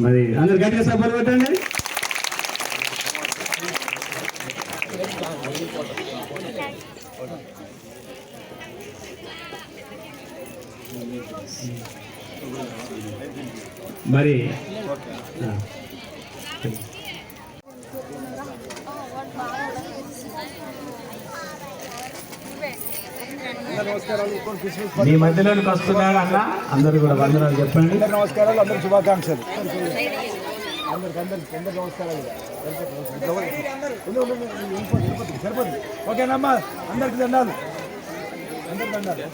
మరి అందరు గట్టిగా సపోర్ట్ పెట్టండి మరి మీ మధ్యలోకి వస్తున్నారు అన్న. అందరూ కూడా వందనాలు చెప్పండి. నమస్కారాలు అందరు శుభాకాంక్షలు. అందరికి అందరికి అందరు నమస్కారాలు సరిపోద్ది ఓకేనమ్మా అందరికి దండాలు. అందరికి దండాలు.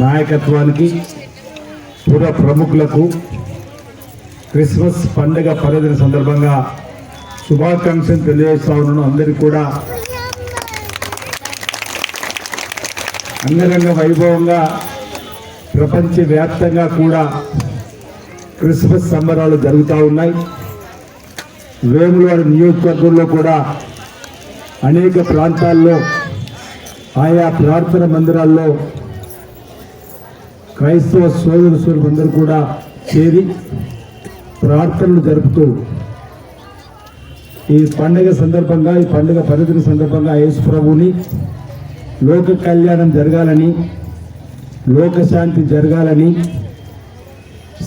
నాయకత్వానికి పుర ప్రముఖులకు క్రిస్మస్ పండుగ పర్వదిన సందర్భంగా శుభాకాంక్షలు తెలియజేస్తా ఉన్నాను అందరికీ కూడా. అంగరంగ వైభవంగా ప్రపంచవ్యాప్తంగా కూడా క్రిస్మస్ సంబరాలు జరుగుతూ ఉన్నాయి. వేములవాడ నియోజకవర్గంలో కూడా అనేక ప్రాంతాల్లో ఆయా ప్రార్థన మందిరాల్లో క్రైస్తవ సోదరు సోదరులందరూ కూడా చేరి ప్రార్థనలు జరుపుతూ ఈ పండుగ సందర్భంగా ఈ పండుగ పర్యటన సందర్భంగా యేసు ప్రభుని లోక కళ్యాణం జరగాలని లోక శాంతి జరగాలని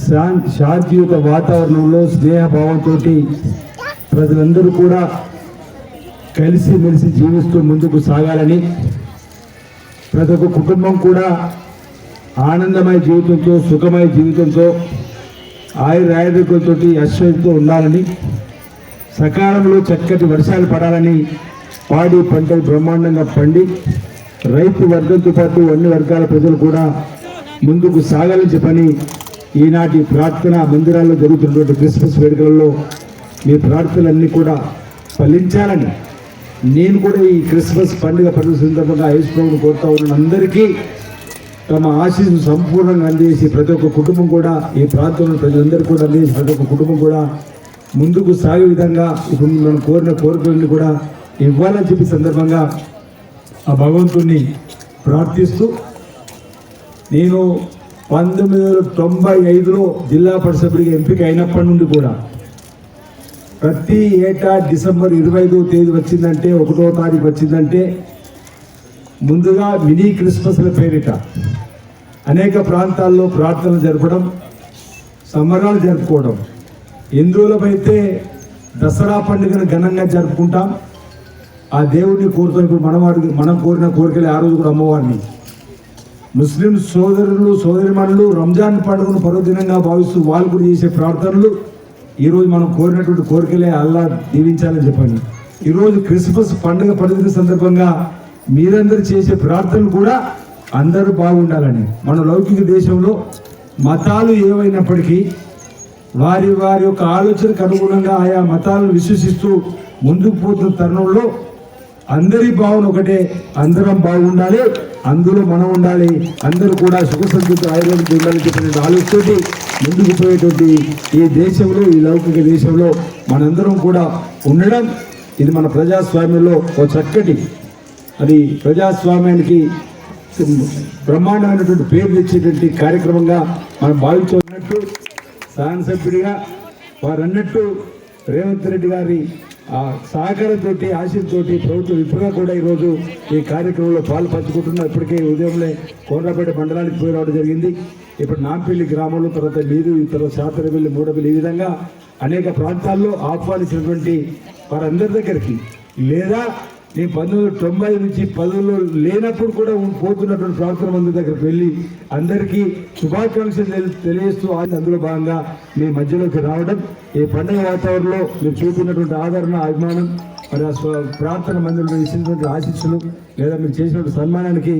శాంతి శాంతియుత వాతావరణంలో స్నేహభావంతో ప్రజలందరూ కూడా కలిసిమెలిసి జీవిస్తూ ముందుకు సాగాలని ప్రతి ఒక్క కుటుంబం కూడా ఆనందమయ జీవితంతో సుఖమయ జీవితంతో ఆయుర అశ్వతో ఉండాలని సకాలంలో చక్కటి వర్షాలు పడాలని పాడి పంటలు బ్రహ్మాండంగా పండి రైతు వర్గంతో పాటు అన్ని వర్గాల ప్రజలు కూడా ముందుకు సాగాలని చెప్పని ఈనాటి ప్రార్థన మందిరాల్లో జరుగుతున్నటువంటి క్రిస్మస్ వేడుకలలో మీ ప్రార్థనలన్నీ కూడా ఫలించాలని నేను కూడా ఈ క్రిస్మస్ పండుగ పండుగ సందర్భంగా యేసుప్రభుని కోరుతా ఉన్న అందరికీ తమ ఆశీస్సును సంపూర్ణంగా అందించి ప్రతి ఒక్క కుటుంబం కూడా ఈ ప్రాంతంలో ప్రజలందరూ కూడా అందించి ప్రతి ఒక్క కుటుంబం కూడా ముందుకు సాగే విధంగా ఇప్పుడు మనం కోరిన కోరికలను కూడా ఇవ్వాలని చెప్పి సందర్భంగా ఆ భగవంతుణ్ణి ప్రార్థిస్తూ నేను పంతొమ్మిది వందల తొంభై ఐదులో జిల్లా పరిషత్కి ఎంపిక అయినప్పటి నుండి కూడా ప్రతి ఏటా డిసెంబర్ ఇరవై ఐదో తేదీ వచ్చిందంటే ఒకటో తారీఖు వచ్చిందంటే ముందుగా మినీ క్రిస్మస్ల పేరిట అనేక ప్రాంతాల్లో ప్రార్థనలు జరపడం సంబరాలు జరుపుకోవడం హిందువులమైతే దసరా పండుగను ఘనంగా జరుపుకుంటాం ఆ దేవుడిని కోరుతాం ఇప్పుడు మనం మనం కోరిన కోరికలే ఆ రోజు కూడా అమ్మవారిని. ముస్లిం సోదరులు సోదరిమణులు రంజాన్ పండుగను పర్వదినంగా భావిస్తూ వాళ్ళు కూడా చేసే ప్రార్థనలు ఈరోజు మనం కోరినటువంటి కోరికలే అల్లా దీవించాలని చెప్పండి. ఈరోజు క్రిస్మస్ పండుగ పర్వదిన సందర్భంగా మీరందరూ చేసే ప్రార్థనలు కూడా అందరూ బాగుండాలని. మన లౌకిక దేశంలో మతాలు ఏవైనప్పటికీ వారి వారి యొక్క ఆలోచనకు అనుగుణంగా ఆయా మతాలను విశ్వసిస్తూ ముందుకు పోతున్న తరుణంలో అందరి భావన ఒకటే అందరం బాగుండాలి అందులో మనం ఉండాలి అందరూ కూడా సుఖ సంతృప్తి ఆయుర్వేదం ఉండాలని చెప్పిన ఆలోచనతోటి ముందుకు పోయేటువంటి ఈ దేశంలో ఈ లౌకిక దేశంలో మనందరం కూడా ఉండడం ఇది మన ప్రజాస్వామ్యంలో ఒక చక్కటి అది ప్రజాస్వామ్యానికి బ్రహ్మాండమైనటువంటి పేరు తెచ్చేటువంటి కార్యక్రమంగా మనం భావించుకున్నట్టు శాసనసభ్యుడిగా సభ్యుడిగా వారన్నట్టు రేవంత్ రెడ్డి గారి ఆ సహకారంతో ఆశీర్తోటి ప్రభుత్వ విప్పుగా కూడా ఈరోజు ఈ కార్యక్రమంలో పాలు పంచుకుంటున్నారు ఇప్పటికే ఉదయంలో కోర్రాపేట మండలానికి పోయి రావడం జరిగింది. ఇప్పుడు నాంపల్లి గ్రామంలో తర్వాత మీరు తర్వాత శాతరపల్లి మూడపల్లి ఈ విధంగా అనేక ప్రాంతాల్లో ఆహ్వానించినటువంటి వారందరి దగ్గరికి లేదా నేను పంతొమ్మిది తొంభై నుంచి పదుల్లో లేనప్పుడు కూడా పోతున్నటువంటి ప్రాంతం మంది దగ్గరికి వెళ్ళి అందరికీ శుభాకాంక్షలు తెలి- తెలియజేస్తూ ఆయన అందులో భాగంగా మీ మధ్యలోకి రావడం ఈ పండుగ వాతావరణంలో మీరు చూపినటువంటి ఆదరణ అభిమానం మరి ఆ ప్రార్థన మందిలో ఇచ్చినటువంటి ఆశీస్సులు లేదా మీరు చేసినటువంటి సన్మానానికి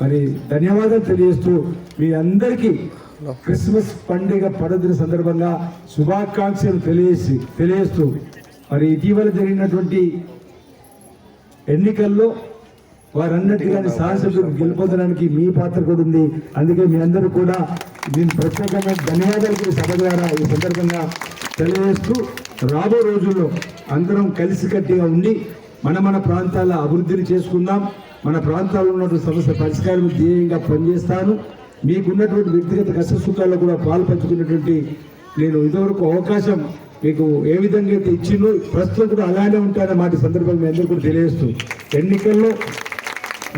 మరి ధన్యవాదాలు తెలియజేస్తూ మీ అందరికీ క్రిస్మస్ పండుగ పడదిన సందర్భంగా శుభాకాంక్షలు తెలియజేసి తెలియజేస్తూ మరి ఇటీవల జరిగినటువంటి ఎన్నికల్లో వారన్నట్టుగానే శాసనసభ్యులు గెలుపొందడానికి మీ పాత్ర కూడా ఉంది. అందుకే మీ అందరూ కూడా నేను ప్రత్యేకంగా ధన్యవాదాలు సభ ద్వారా ఈ సందర్భంగా తెలియజేస్తూ రాబో రోజుల్లో అందరం కలిసికట్టుగా ఉండి మన మన ప్రాంతాల అభివృద్ధిని చేసుకుందాం. మన ప్రాంతాల్లో ఉన్నటువంటి సమస్య పరిష్కారం ధ్యేయంగా పనిచేస్తాను. మీకున్నటువంటి వ్యక్తిగత కష్టసుఖాల్లో కూడా పాలు పంచుకున్నటువంటి నేను ఇదివరకు అవకాశం మీకు ఏ విధంగా అయితే ఇచ్చిందో ప్రస్తుతం కూడా అలానే ఉంటానన్న మాట సందర్భంగా అందరూ కూడా తెలియజేస్తూ ఎన్నికల్లో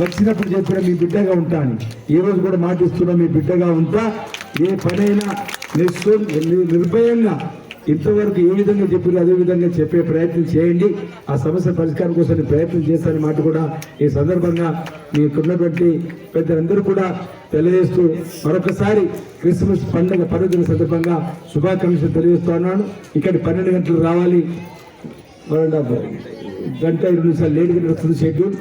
వచ్చినప్పుడు చెప్పిన మీ బిడ్డగా ఉంటాను ఈ రోజు కూడా మాటిస్తున్నా మీ బిడ్డగా ఉంటా. ఏ పనైనా నిర్భయంగా ఇంతవరకు ఏ విధంగా చెప్పారు అదే విధంగా చెప్పే ప్రయత్నం చేయండి. ఆ సమస్య పరిష్కారం కోసం ప్రయత్నం చేస్తానని మాట కూడా ఈ సందర్భంగా మీకున్నటువంటి పెద్దలందరూ కూడా తెలియజేస్తూ మరొకసారి క్రిస్మస్ పండుగ పర్వదిన సందర్భంగా శుభాకాంక్షలు తెలియజేస్తున్నాను ఇక్కడ పన్నెండు గంటలు రావాలి. గంట ఇరవై నిమిషాలు లేట్గా షెడ్యూల్